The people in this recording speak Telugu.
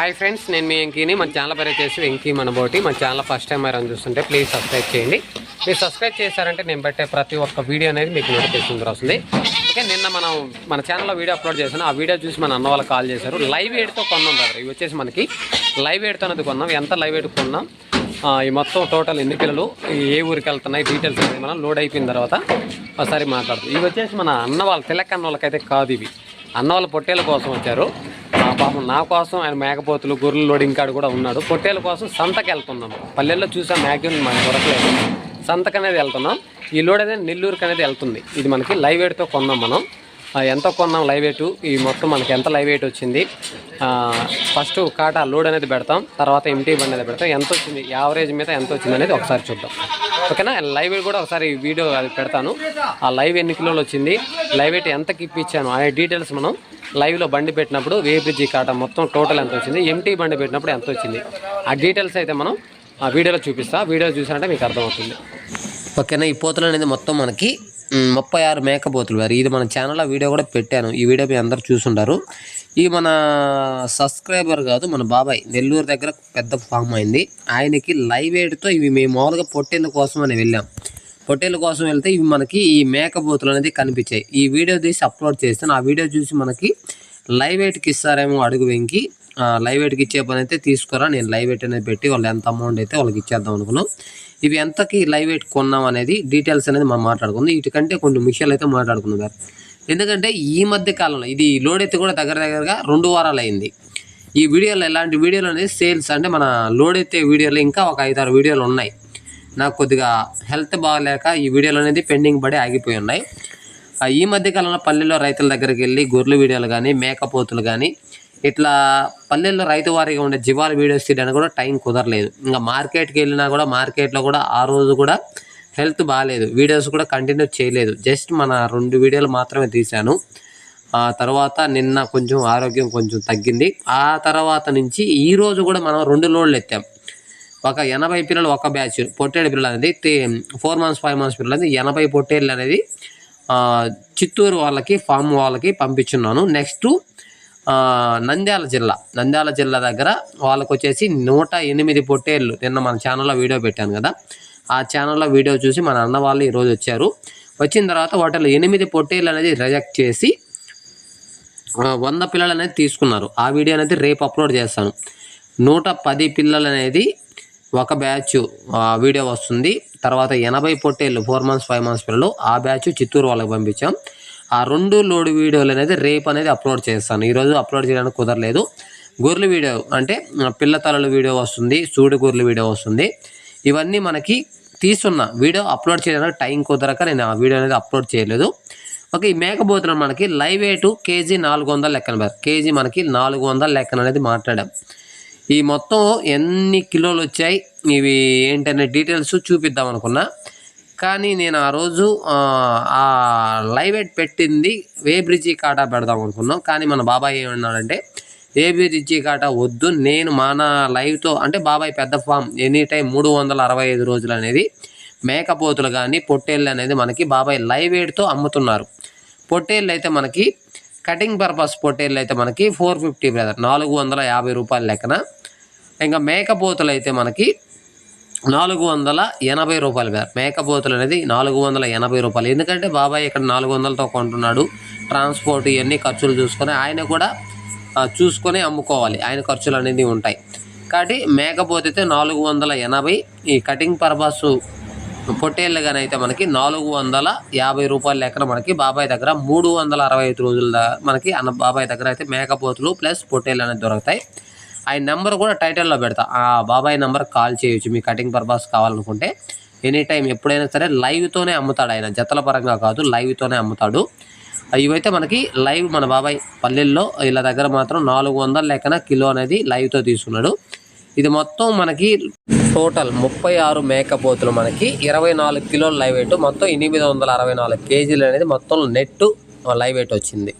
హాయ్ ఫ్రెండ్స్ నేను మీ వెంకీని. మన ఛానల్ పేరు వచ్చేసి వెంకీ మనబోటి. మన ఛానల్ ఫస్ట్ టైం మీరు చూస్తుంటే ప్లీజ్ సబ్స్క్రైబ్ చేయండి. మీరు సబ్స్క్రైబ్ చేశారంటే నేను పెట్టే ప్రతి ఒక్క వీడియో అనేది మీకు నోటిఫికేషన్ వస్తుంది. ఓకే నిన్న మనం మన ఛానల్లో వీడియో అప్లోడ్ చేశాను. ఆ వీడియో చూసి మన అన్న వాళ్ళు కాల్ చేశారు. లైవ్ ఎయిడ్తో కొన్నాం బ్రదర్ ఇవి వచ్చేసి మనకి లైవ్ ఎయిడ్తో అనేది కొన్నాం. ఎంత లైవ్ ఎయిడ్ కొన్నాం? ఈ మొత్తం టోటల్ ఎన్ని పిల్లలు? ఏ ఊరికి వెళ్తున్నాయి? డీటెయిల్స్ అనేది మనం లోడ్ అయిపోయిన తర్వాత ఒకసారి మాట్లాడుతాం ఇవి వచ్చేసి మన అన్న వాళ్ళ తెలకన్న వాళ్ళకైతే కాదు ఇవి. అన్న వాళ్ళ పొట్టేల కోసం వచ్చారు. పాపం నా కోసం ఆయన మేకపోతులు గొర్రెలు లోడింగ్ కాడు కూడా ఉన్నాడు. పొట్టేల కోసం సంతకి వెళ్తున్నాం పల్లెల్లో చూసా మ్యాగ్యూన్ మనకు దొరకలేదు. సంతకు అనేది వెళ్తున్నాం. ఈ లోడ్ అనేది నెల్లూరుకి అనేది వెళ్తుంది. ఇది మనకి లైవ్ ఎయిట్తో కొన్నాం మనం. ఎంత కొన్నాం లైవ్ ఎయిట్? ఈ మొత్తం మనకి ఎంత లైవ్ ఎయిట్ వచ్చింది? ఫస్ట్ కాటా లోడ్ అనేది పెడతాం. తర్వాత ఎంటీ బండి అనేది పెడతాం. ఎంత వచ్చింది? యావరేజ్ మీద ఎంత వచ్చింది అనేది ఒకసారి చూద్దాం. ఓకేనా? లైవ్ ఎయిట్ కూడా ఒకసారి వీడియో అది పెడతాను. ఆ లైవ్ ఎన్ని కిలోలు వచ్చింది. లైవ్ వెయిట్ ఎంతకి ఇప్పించాను? అనే డీటెయిల్స్ మనం లైవ్లో బండి పెట్టినప్పుడు వే బ్రిడ్జి మొత్తం టోటల్ ఎంత వచ్చింది? ఎంటీ బండి పెట్టినప్పుడు ఎంత వచ్చింది? ఆ డీటెయిల్స్ అయితే మనం ఆ వీడియోలో చూపిస్తా. వీడియో చూసారంటే మీకు అర్థమవుతుంది. ఓకేనా? ఈ పోతులు అనేది మొత్తం మనకి ముప్పై ఆరు మేకపోతులు వారు ఇది మన ఛానల్లో వీడియో కూడా పెట్టాను. ఈ వీడియో మీ అందరు చూసుంటారు. ఈ మన సబ్స్క్రైబర్ కాదు మన బాబాయ్ నెల్లూరు దగ్గర పెద్ద ఫామ్ అయింది. ఆయనకి లైవ్ ఎయిడ్తో ఇవి మేము మామూలుగా పొట్టేళ్ళ కోసం అని వెళ్ళాం. పొట్టేళ్ళ కోసం వెళ్తే ఇవి మనకి ఈ మేకపోతులు అనేది కనిపించాయి. ఈ వీడియో తీసి అప్లోడ్ చేస్తాను. ఆ వీడియో చూసి మనకి లైవ్ ఎయిట్కి ఇస్తారేమో అడుగు వెంకి. ఆ, లైవ్ ఎయిట్కి ఇచ్చే పని అయితే తీసుకురా. నేను లైవ్ ఎయిట్ అనేది పెట్టి వాళ్ళు ఎంత అమౌంట్ అయితే వాళ్ళకి ఇచ్చేద్దాం అనుకున్నాం. ఇవి ఎంతకి లైవ్ ఎయిట్ కొన్నాం అనేది డీటెయిల్స్ అనేది మనం మాట్లాడుకుందాం. వీటికంటే కొన్ని విషయాలు అయితే మాట్లాడుకుందాం ఎందుకంటే ఈ మధ్య కాలంలో ఇది లోడ్ అయితే కూడా దగ్గర దగ్గరగా రెండు వారాలు అయింది. ఈ వీడియోలో ఎలాంటి వీడియోలు అనేది సేల్స్ అంటే మన లోడ్ అయితే వీడియోలు ఇంకా ఒక ఐదారు వీడియోలు ఉన్నాయి. నాకు కొద్దిగా హెల్త్ బాగాలేక ఈ వీడియోలు అనేది పెండింగ్ పడి ఆగిపోయి ఉన్నాయి. ఈ మధ్య కాలంలో పల్లెల్లో రైతుల దగ్గరికి వెళ్ళి గొర్రెల వీడియోలు కానీ మేకపోతులు కానీ ఇట్లా పల్లెల్లో రైతు వారిగా ఉండే జీవాల వీడియోస్ తీయడానికి కూడా టైం కుదరలేదు. ఇంకా మార్కెట్కి వెళ్ళినా కూడా మార్కెట్లో కూడా ఆ రోజు కూడా హెల్త్ బాగాలేదు. వీడియోస్ కూడా కంటిన్యూ చేయలేదు. జస్ట్ మన రెండు వీడియోలు మాత్రమే తీశాను. ఆ తర్వాత నిన్న కొంచెం ఆరోగ్యం కొంచెం తగ్గింది. ఆ తర్వాత నుంచి ఈరోజు కూడా మనం రెండు లోడ్లు ఎత్తాం. ఒక ఎనభై పిల్లలు ఒక బ్యాచ్ పొట్టేడు పిల్లలు అనేది ఫోర్ మంత్స్ ఫైవ్ మంత్స్ పిల్లలు అనేది ఎనభై పొట్టేళ్ళు అనేది చిత్తూరు వాళ్ళకి ఫామ్ వాళ్ళకి పంపించున్నాను. నెక్స్ట్ నంద్యాల జిల్లా. నంద్యాల జిల్లా దగ్గర వాళ్ళకు వచ్చేసి నూట ఎనిమిది పొట్టేళ్ళు నిన్న మన ఛానల్లో వీడియో పెట్టాను కదా. ఆ ఛానల్లో వీడియో చూసి మన అన్న వాళ్ళు ఈరోజు వచ్చారు. వచ్చిన తర్వాత వాటిలో ఎనిమిది పొట్టేళ్ళు అనేది రిజెక్ట్ చేసి వంద పిల్లలు అనేది తీసుకున్నారు. ఆ వీడియో అనేది రేపు అప్లోడ్ చేస్తాను. నూట పది పిల్లలు అనేది ఒక బ్యాచ్ వీడియో వస్తుంది. తర్వాత ఎనభై పొట్టేళ్ళు ఫోర్ మంత్స్ ఫైవ్ మంత్స్ పిల్లలు ఆ బ్యాచ్ చిత్తూరు వాళ్ళకి పంపించాం. ఆ రెండు లోడ్ వీడియోలు అనేది రేపు అనేది అప్లోడ్ చేస్తాను. ఈరోజు అప్లోడ్ చేయడానికి కుదరలేదు. గొర్రెల వీడియో అంటే పిల్ల తలల వీడియో వస్తుంది సూడు గొర్రెల వీడియో వస్తుంది. ఇవన్నీ మనకి తీస్తున్న వీడియో అప్లోడ్ చేయడానికి టైం కుదరక నేను ఆ వీడియో అనేది అప్లోడ్ చేయలేదు. ఓకే ఈ మేకపోతులు మనకి లైవ్ వెయిట్ కేజీ నాలుగు వందల లెక్కన కేజీ మనకి నాలుగు వందల లెక్కన అనేది మాట్లాడాం. ఈ మొత్తం ఎన్ని కిలోలు వచ్చాయి? ఇవి ఏంటనే డీటెయిల్స్ చూపిద్దాం అనుకున్నా. కానీ నేను ఆ రోజు ఆ, లైవ్ వెయిట్ పెట్టింది వే బ్రిడ్జి కాటా పెడదాం అనుకున్నాం. కానీ మన బాబాయ్ ఏమన్నాడంటే ఏ బ్రిడ్జి కాటా వద్దు నేను మన లైవ్తో అంటే బాబాయ్ పెద్ద ఫామ్. ఎనీ టైం మూడు వందల అరవై ఐదు రోజులు అనేది మేకపోతులు కానీ పొట్టేళ్ళు అనేది మనకి బాబాయ్ లైవ్ ఎయిడ్తో అమ్ముతున్నారు. పొట్టేళ్ళు అయితే మనకి కటింగ్ పర్పస్ పొట్టేళ్ళు అయితే మనకి ఫోర్ ఫిఫ్టీ బ్రదర్ నాలుగు వందల యాభై రూపాయల లెక్కన. ఇంకా మేకపోతులు అయితే మనకి నాలుగు వందల ఎనభై రూపాయలు బ్రదర్ మేకపోతులు అనేది నాలుగు వందల ఎనభై రూపాయలు. ఎందుకంటే బాబాయ్ ఇక్కడ నాలుగు వందలతో కొంటున్నాడు. ట్రాన్స్పోర్ట్ ఇవన్నీ ఖర్చులు చూసుకొని ఆయన కూడా చూసుకొని అమ్ముకోవాలి. ఆయన ఖర్చులు అనేది ఉంటాయి. కాబట్టి మేకపోతే అయితే నాలుగు వందల ఎనభై ఈ కటింగ్ పర్పస్ పొట్టేళ్ళు కానీ అయితే మనకి నాలుగు వందల యాభై రూపాయల లెక్కన మనకి బాబాయ్ దగ్గర మూడు వందల అరవై ఐదు రోజుల మనకి అన్న బాబాయ్ దగ్గర అయితే మేకపోతులు ప్లస్ పొట్టేళ్ళు అనేది దొరుకుతాయి. ఆయన నెంబర్ కూడా టైటిల్లో పెడతా. ఆ బాబాయ్ నెంబర్ కాల్ చేయొచ్చు. మీ కటింగ్ పర్పస్ కావాలనుకుంటే ఎనీ టైం ఎప్పుడైనా సరే లైవ్తోనే అమ్ముతాడు ఆయన. జతల పరంగా కాదు లైవ్తోనే అమ్ముతాడు. ఇవైతే మనకి లైవ్ మన బాబాయ్ పల్లెల్లో ఇలా దగ్గర మాత్రం నాలుగు వందల లెక్కన కిలో అనేది లైవ్తో తీసుకున్నాడు. ఇది మొత్తం మనకి టోటల్ ముప్పై ఆరు మేకపోతులు మనకి ఇరవై నాలుగు కిలోల లైవ్ వెయిట్ మొత్తం ఎనిమిది వందల అరవై నాలుగు కేజీలు అనేది మొత్తం నెట్ లైవ్ వెయిట్ వచ్చింది.